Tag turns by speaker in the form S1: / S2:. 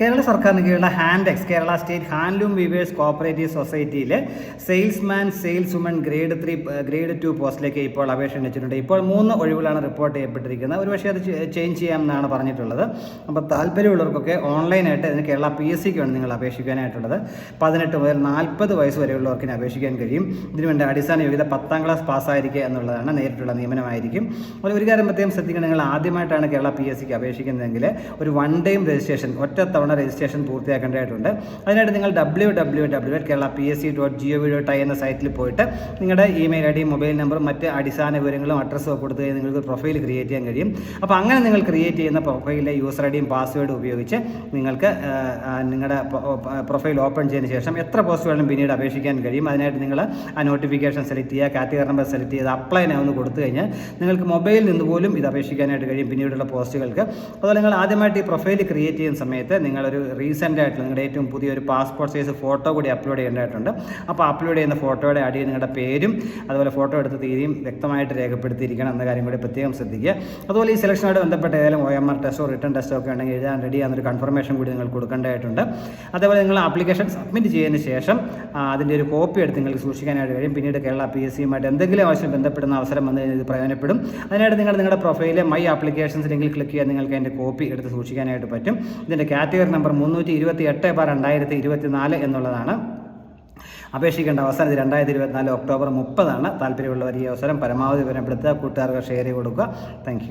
S1: കേരള സർക്കാരിന് കീഴിലുള്ള Hantex Kerala state handloom weavers cooperative സൊസൈറ്റിയിലെ salesman sales woman grade three grade two പോസ്റ്റിലേക്ക് ഇപ്പോൾ അപേക്ഷ ക്ഷണിച്ചിട്ടുണ്ട്. ഇപ്പോൾ മൂന്ന് ഒഴിവുകളാണ് റിപ്പോർട്ട് ചെയ്യപ്പെട്ടിരിക്കുന്നത് ഒരുപക്ഷെ അത് ചേഞ്ച് ചെയ്യാമെന്നാണ് പറഞ്ഞിട്ടുള്ളത്. അപ്പോൾ താല്പര്യമുള്ളവർക്കൊക്കെ ഓൺലൈനായിട്ട് അതിന് കേരള പി എസ് സിക്ക് വേണം നിങ്ങൾ അപേക്ഷിക്കാനായിട്ടുള്ളത്. പതിനെട്ട് മുതൽ നാൽപ്പത് വയസ്സ് വരെയുള്ളവർക്ക് ഇതിന് അപേക്ഷിക്കാൻ കഴിയും. ഇതിനുവേണ്ടി അടിസ്ഥാന യോഗ്യത പത്താം ക്ലാസ് പാസ്സായിരിക്കുക എന്നുള്ളതാണ് നേരിട്ടുള്ള നിയമനമായിരിക്കും. അപ്പോൾ ഒരു കാര്യം പ്രത്യേകം ശ്രദ്ധിക്കണം. നിങ്ങൾ ആദ്യമായിട്ടാണ് കേരള പി എസ് സിക്ക് അപേക്ഷിക്കുന്നതെങ്കിൽ ഒരു വൺ ടൈം രജിസ്ട്രേഷൻ ഒറ്റ തവണ രജിസ്ട്രേഷൻ പൂർത്തിയാക്കേണ്ടതായിട്ടുണ്ട്. അതിനായിട്ട് നിങ്ങൾ W W W dot Kerala P S C dot G O V dot I എന്ന സൈറ്റിൽ പോയിട്ട് നിങ്ങളുടെ ഇമെയിൽ ഐ ഡി മൊബൈൽ നമ്പറും മറ്റ് അടിസ്ഥാന വിവരങ്ങളും അഡ്രസ്സും ഒക്കെ കൊടുത്ത് നിങ്ങൾക്ക് പ്രൊഫൈൽ ക്രിയേറ്റ് ചെയ്യാൻ കഴിയും. അപ്പോൾ അങ്ങനെ നിങ്ങൾ ക്രിയേറ്റ് ചെയ്യുന്ന പ്രൊഫൈലിലെ യൂസർ ഐ ഡിയും പാസ്വേഡും ഉപയോഗിച്ച് നിങ്ങൾക്ക് നിങ്ങളുടെ പ്രൊഫൈൽ ഓപ്പൺ ചെയ്തതിന് ശേഷം എത്ര പോസ്റ്റുകളും പിന്നീട് അപേക്ഷിക്കാൻ കഴിയും. അതിനായിട്ട് നിങ്ങൾ ആ നോട്ടിഫിക്കേഷൻ സെലക്ട് ചെയ്യുക കാറ്റഗറി നമ്പർ സെലക്ട് ചെയ്ത് അപ്ലൈ ഒന്ന് കൊടുത്തു കഴിഞ്ഞാൽ നിങ്ങൾക്ക് മൊബൈലിൽ നിന്ന് പോലും ഇത് അപേക്ഷിക്കാനായിട്ട് കഴിയും പിന്നീടുള്ള പോസ്റ്റുകൾക്ക് അതുപോലെ നിങ്ങൾ ആദ്യമായിട്ട് ഈ പ്രൊഫൈൽ ക്രിയേറ്റ് ചെയ്യുന്ന സമയത്ത് നിങ്ങളൊരു റീസെന്റ് ആയിട്ടുള്ള നിങ്ങളുടെ ഏറ്റവും പുതിയൊരു പാസ്പോർട്ട് സൈസ് ഫോട്ടോ കൂടി അപ്ലോഡ് ചെയ്യേണ്ടതായിട്ടുണ്ട്. അപ്പോൾ അപ്ലോഡ് ചെയ്യുന്ന ഫോട്ടോയുടെ അടിയിൽ നിങ്ങളുടെ പേരും അതുപോലെ ഫോട്ടോ എടുത്ത തീയതിയും വ്യക്തമായിട്ട് രേഖപ്പെടുത്തിയിരിക്കണം എന്ന കാര്യം കൂടി പ്രത്യേകം ശ്രദ്ധിക്കുക. അതുപോലെ ഈ സെലക്ഷനോട് ബന്ധപ്പെട്ട ഏതെങ്കിലും ഒ എം ആർ ടെസ്റ്റോ റിട്ടേൺ ടെസ്റ്റോ ഒക്കെ ഉണ്ടെങ്കിൽ എഴുതാൻ റെഡി ആണെന്നൊരു കൺഫർമേഷൻ കൂടി നിങ്ങൾ കൊടുക്കേണ്ടതായിട്ടുണ്ട്. അതേപോലെ നിങ്ങൾ ആപ്ലിക്കേഷൻ സബ്മിറ്റ് ചെയ്തതിന് ശേഷം അതിന്റെ ഒരു കോപ്പി എടുത്ത് നിങ്ങൾക്ക് സൂക്ഷിക്കാനായിട്ട് കഴിയും. പിന്നീട് കേരള പി എസ് സിയുമായിട്ട് എന്തെങ്കിലും ആവശ്യം ബന്ധപ്പെടുന്ന അവസരം വന്നു ഇത് പ്രയോജനപ്പെടും. അതിനായിട്ട് നിങ്ങൾ നിങ്ങളുടെ പ്രൊഫൈലിൽ മൈ ആപ്ലിക്കേഷൻസ് ലിങ്കിൽ ക്ലിക്ക് ചെയ്യാൻ നിങ്ങൾക്ക് അതിന്റെ കോപ്പി എടുത്ത് സൂക്ഷിക്കാനായിട്ട് പറ്റും. ഇതിന്റെ കാറ്റഗറി നമ്പർ മുന്നൂറ്റി ഇരുപത്തി എട്ട് ബാർ രണ്ടായിരത്തി ഇരുപത്തി നാല് എന്നുള്ളതാണ്. അപേക്ഷിക്കേണ്ട അവസാനം ഇത് രണ്ടായിരത്തി ഇരുപത്തിനാല് ഒക്ടോബർ മുപ്പതാണ്. താല്പര്യമുള്ളവർ ഈ അവസരം പരമാവധി വിവരപ്പെടുത്തുക കൂട്ടുകാർക്ക് ഷെയർ ചെയ്ത് കൊടുക്കുക. താങ്ക്